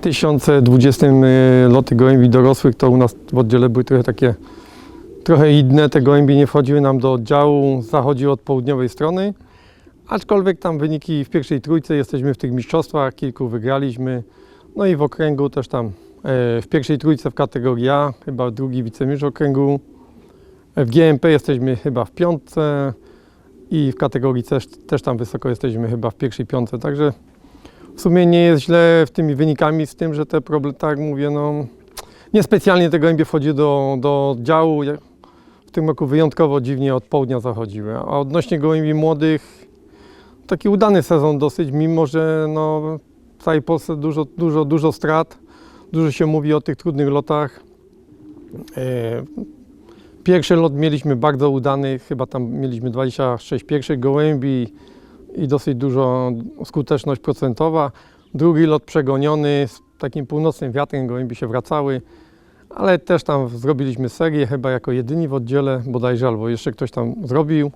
2020 y, loty gołębi dorosłych to u nas w oddziale były trochę takie trochę inne. Te gołębie nie wchodziły nam do oddziału, zachodziły od południowej strony. Aczkolwiek tam wyniki w pierwszej trójce jesteśmy w tych mistrzostwach, kilku wygraliśmy. No i w okręgu też tam e, w pierwszej trójce w kategorii A, chyba drugi wicemistrz okręgu. W GMP jesteśmy chyba w piątce i w kategorii C też tam wysoko jesteśmy chyba w pierwszej piątce. Także w sumie nie jest źle w tymi wynikami, z tym, że te problemy, tak jak mówię, no niespecjalnie te gołębie wchodzi do, do oddziału. Ja- W tym roku wyjątkowo dziwnie od południa zachodziły. A odnośnie gołębi młodych, taki udany sezon dosyć, mimo że no, w całej Polsce dużo, dużo, dużo strat. Dużo się mówi o tych trudnych lotach. E, Pierwszy lot mieliśmy bardzo udany, chyba tam mieliśmy 26 pierwszych gołębi i dosyć dużo skuteczność procentowa. Drugi lot przegoniony z takim północnym wiatrem, gołębi się wracały, ale też tam zrobiliśmy serię, chyba jako jedyni w oddziale bodajże, albo jeszcze ktoś tam zrobił.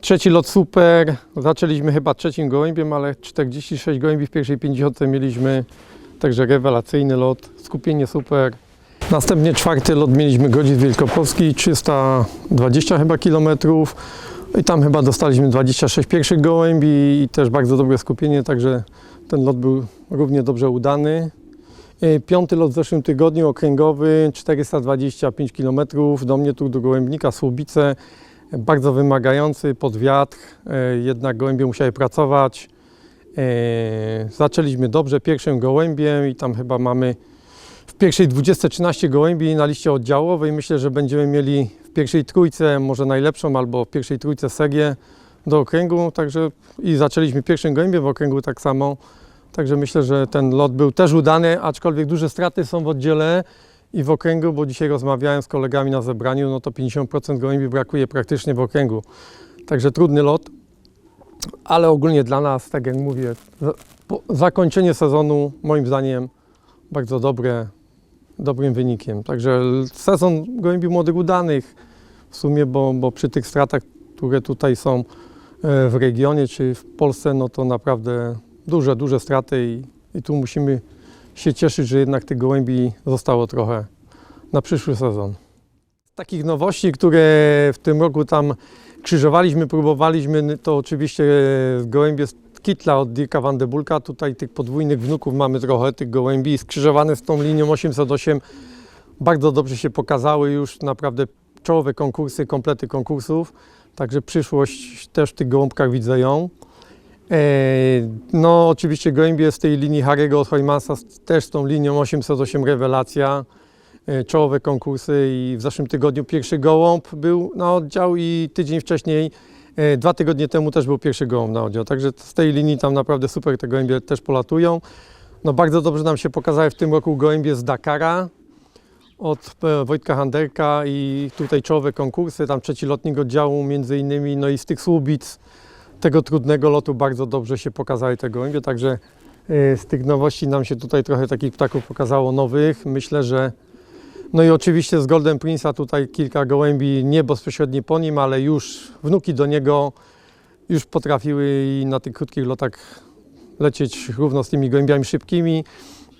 Trzeci lot super, zaczęliśmy chyba trzecim gołębiem, ale 46 gołębi w pierwszej 50 mieliśmy, także rewelacyjny lot, skupienie super. Następnie czwarty lot mieliśmy Godzic Wielkopolski, 320 chyba kilometrów. I tam chyba dostaliśmy 26 pierwszych gołębi i też bardzo dobre skupienie, także ten lot był równie dobrze udany. E, Piąty lot w zeszłym tygodniu, okręgowy, 425 km do mnie tu do Gołębnika, Słubice. Bardzo wymagający pod wiatr, e, jednak gołębie musiały pracować. E, Zaczęliśmy dobrze pierwszym gołębiem i tam chyba mamy pierwszej 20 13 gołębi na liście oddziałowej. Myślę, że będziemy mieli w pierwszej trójce może najlepszą albo w pierwszej trójce serię do okręgu. Także i zaczęliśmy pierwszym gołębiem w okręgu tak samo. Także myślę, że ten lot był też udany, aczkolwiek duże straty są w oddziale i w okręgu, bo dzisiaj rozmawiałem z kolegami na zebraniu, no to 50% gołębi brakuje praktycznie w okręgu. Także trudny lot, ale ogólnie dla nas, tak jak mówię, zakończenie sezonu moim zdaniem bardzo dobre, dobrym wynikiem. Także sezon gołębi młodych udanych w sumie, bo, bo przy tych stratach, które tutaj są e, w regionie czy w Polsce, no to naprawdę duże, duże straty i, i tu musimy się cieszyć, że jednak tych gołębi zostało trochę na przyszły sezon. Takich nowości, które w tym roku tam krzyżowaliśmy, próbowaliśmy, to oczywiście e, gołębie kitla od Dirka van de Bulka. Tutaj tych podwójnych wnuków mamy trochę, tych gołębi skrzyżowane z tą linią 808. Bardzo dobrze się pokazały już naprawdę czołowe konkursy, komplety konkursów. Także przyszłość też w tych gołąbkach widzę ją. E, No, oczywiście gołębie z tej linii Harry'ego od Hojmansa też z tą linią 808 rewelacja. E, Czołowe konkursy i w zeszłym tygodniu pierwszy gołąb był na oddział i tydzień wcześniej, dwa tygodnie temu też był pierwszy gołąb na oddział. Także z tej linii tam naprawdę super te gołębie też polatują. No bardzo dobrze nam się pokazały w tym roku gołębie z Dakara od e, Wojtka Handerka i tutaj czołowe konkursy, tam trzeci lotnik oddziału między innymi, no i z tych Słubic tego trudnego lotu bardzo dobrze się pokazały te gołębie, także e, z tych nowości nam się tutaj trochę takich ptaków pokazało nowych. Myślę, że no i oczywiście z Golden Prince'a tutaj kilka gołębi, nie bezpośrednio po nim, ale już wnuki do niego już potrafiły i na tych krótkich lotach lecieć równo z tymi gołębiami szybkimi.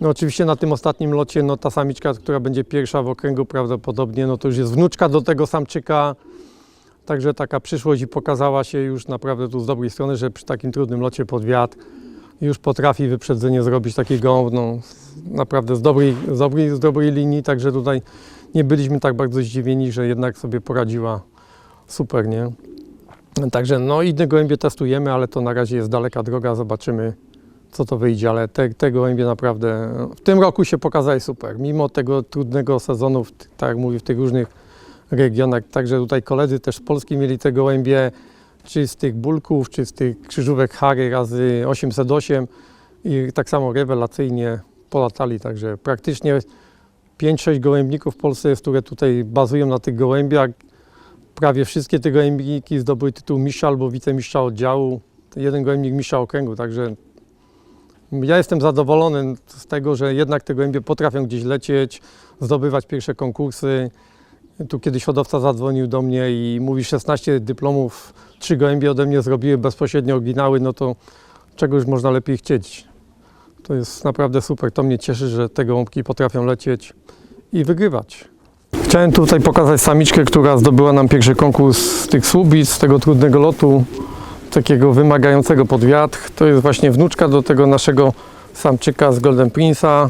No oczywiście na tym ostatnim locie, no ta samiczka, która będzie pierwsza w okręgu prawdopodobnie, no to już jest wnuczka do tego samczyka. Także taka przyszłość i pokazała się już naprawdę tu z dobrej strony, że przy takim trudnym locie pod wiatr już potrafi wyprzedzenie zrobić taki gołąb, no, naprawdę z dobrej, z, dobrej, z dobrej linii, także tutaj nie byliśmy tak bardzo zdziwieni, że jednak sobie poradziła super, nie? Także no inne gołębie testujemy, ale to na razie jest daleka droga, zobaczymy co to wyjdzie, ale te, te gołębie naprawdę w tym roku się pokazały super, mimo tego trudnego sezonu, tak jak mówię, w tych różnych regionach, także tutaj koledzy też z Polski mieli te gołębie, czy z tych bulków, czy z tych krzyżówek Harry razy 808 i tak samo rewelacyjnie polatali, także praktycznie 5-6 gołębników w Polsce jest, które tutaj bazują na tych gołębiach. Prawie wszystkie te gołębniki zdobyły tytuł mistrza albo wicemistrza oddziału. Jeden gołębnik mistrza okręgu, także ja jestem zadowolony z tego, że jednak te gołębie potrafią gdzieś lecieć, zdobywać pierwsze konkursy. Tu kiedyś hodowca zadzwonił do mnie i mówi 16 dyplomów, trzy gołębie ode mnie zrobiły bezpośrednio oryginały, no to czego już można lepiej chcieć. To jest naprawdę super. To mnie cieszy, że te gołąbki potrafią lecieć i wygrywać. Chciałem tutaj pokazać samiczkę, która zdobyła nam pierwszy konkurs z tych słubic, z tego trudnego lotu, takiego wymagającego pod wiatr. To jest właśnie wnuczka do tego naszego samczyka z Golden Prince'a.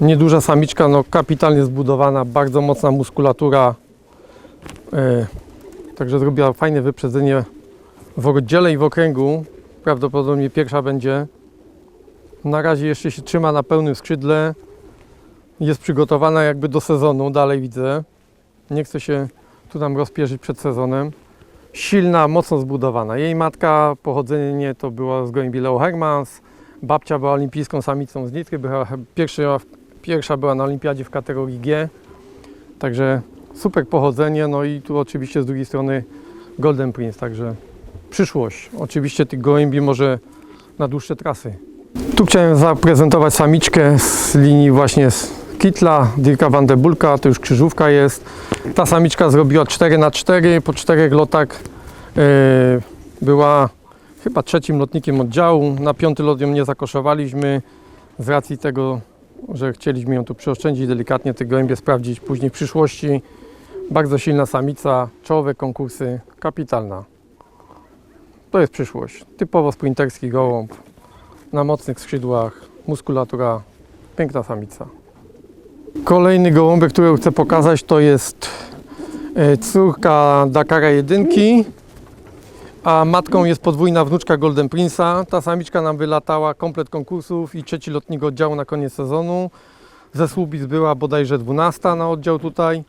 Nieduża samiczka, no kapitalnie zbudowana, bardzo mocna muskulatura. E, także zrobiła fajne wyprzedzenie w oddziale i w okręgu. Prawdopodobnie pierwsza będzie. Na razie jeszcze się trzyma na pełnym skrzydle. Jest przygotowana jakby do sezonu, dalej widzę. Nie chce się tu nam rozpierzyć przed sezonem. Silna, mocno zbudowana. Jej matka, pochodzenie to była z gołębi Leo Hermans. Babcia była olimpijską samicą z Nitry. Była pierwsza, pierwsza była na olimpiadzie w kategorii G. Także super pochodzenie. No i tu oczywiście z drugiej strony Golden Prince. Także przyszłość. Oczywiście tych gołębi może na dłuższe trasy. Tu chciałem zaprezentować samiczkę z linii właśnie z Kitla, Dirka van der Bulka, to już krzyżówka jest. Ta samiczka zrobiła 4 na 4 po czterech lotach yy, była chyba trzecim lotnikiem oddziału. Na piąty lot ją nie zakoszowaliśmy z racji tego, że chcieliśmy ją tu przeoszczędzić, delikatnie te gołębie sprawdzić później w przyszłości. Bardzo silna samica, czołowe konkursy, kapitalna. To jest przyszłość. Typowo sprinterski gołąb na mocnych skrzydłach, muskulatura, piękna samica. Kolejny gołąbek, który chcę pokazać, to jest e, córka Dakara jedynki, a matką jest podwójna wnuczka Golden Prince'a. Ta samiczka nam wylatała komplet konkursów i trzeci lotnik oddziału na koniec sezonu. Ze Słubic była bodajże 12 na oddział tutaj.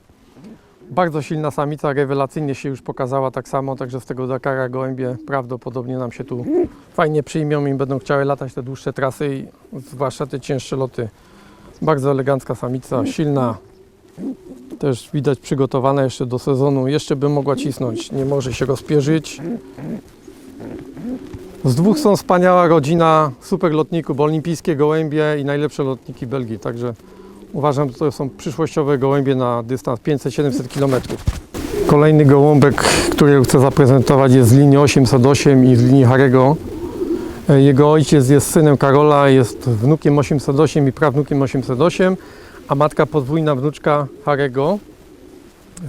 Bardzo silna samica, rewelacyjnie się już pokazała tak samo, także z tego Dakara gołębie prawdopodobnie nam się tu fajnie przyjmią i będą chciały latać te dłuższe trasy i zwłaszcza te cięższe loty. Bardzo elegancka samica, silna. Też widać przygotowana jeszcze do sezonu. Jeszcze by mogła cisnąć, nie może się rozpierzyć. Z dwóch są wspaniała rodzina super lotników, bo olimpijskie gołębie i najlepsze lotniki Belgii. Także uważam, że to są przyszłościowe gołębie na dystans 500-700 km. Kolejny gołąbek, który chcę zaprezentować jest z linii 808 i z linii Harego. Jego ojciec jest synem Karola, jest wnukiem 808 i prawnukiem 808, a matka podwójna wnuczka Harego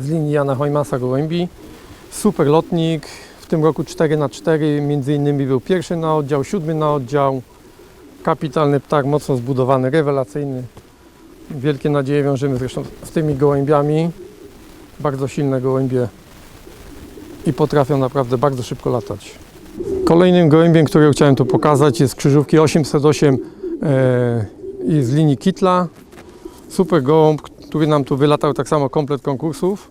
z linii Jana Hojmasa Gołębi. Super lotnik, w tym roku 4 na 4 między innymi był pierwszy na oddział, siódmy na oddział. Kapitalny ptak, mocno zbudowany, rewelacyjny. Wielkie nadzieje wiążemy zresztą z tymi gołębiami. Bardzo silne gołębie i potrafią naprawdę bardzo szybko latać. Kolejnym gołębiem, który chciałem tu pokazać jest krzyżówki 808 e, i z linii Kitla. Super gołąb, który nam tu wylatał tak samo komplet konkursów.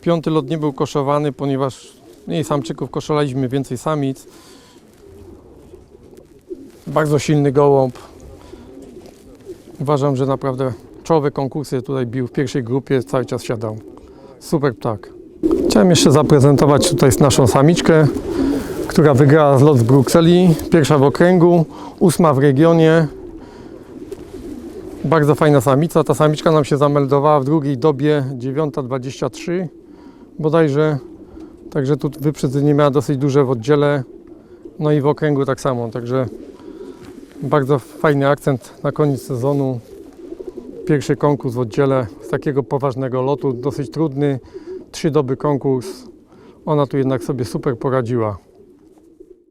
Piąty lot nie był koszowany, ponieważ mniej samczyków koszowaliśmy, więcej samic. Bardzo silny gołąb. Uważam, że naprawdę czołowe konkursy tutaj bił w pierwszej grupie, cały czas siadał. Super ptak. Chciałem jeszcze zaprezentować tutaj naszą samiczkę która wygrała z Brukseli, pierwsza w okręgu, ósma w regionie. Bardzo fajna samica. Ta samiczka nam się zameldowała w drugiej dobie 9.23 bodajże. Także tu wyprzedzenie miała dosyć duże w oddziale. No i w okręgu tak samo. Także bardzo fajny akcent na koniec sezonu. Pierwszy konkurs w oddziale z takiego poważnego lotu, dosyć trudny. Trzy doby konkurs. Ona tu jednak sobie super poradziła.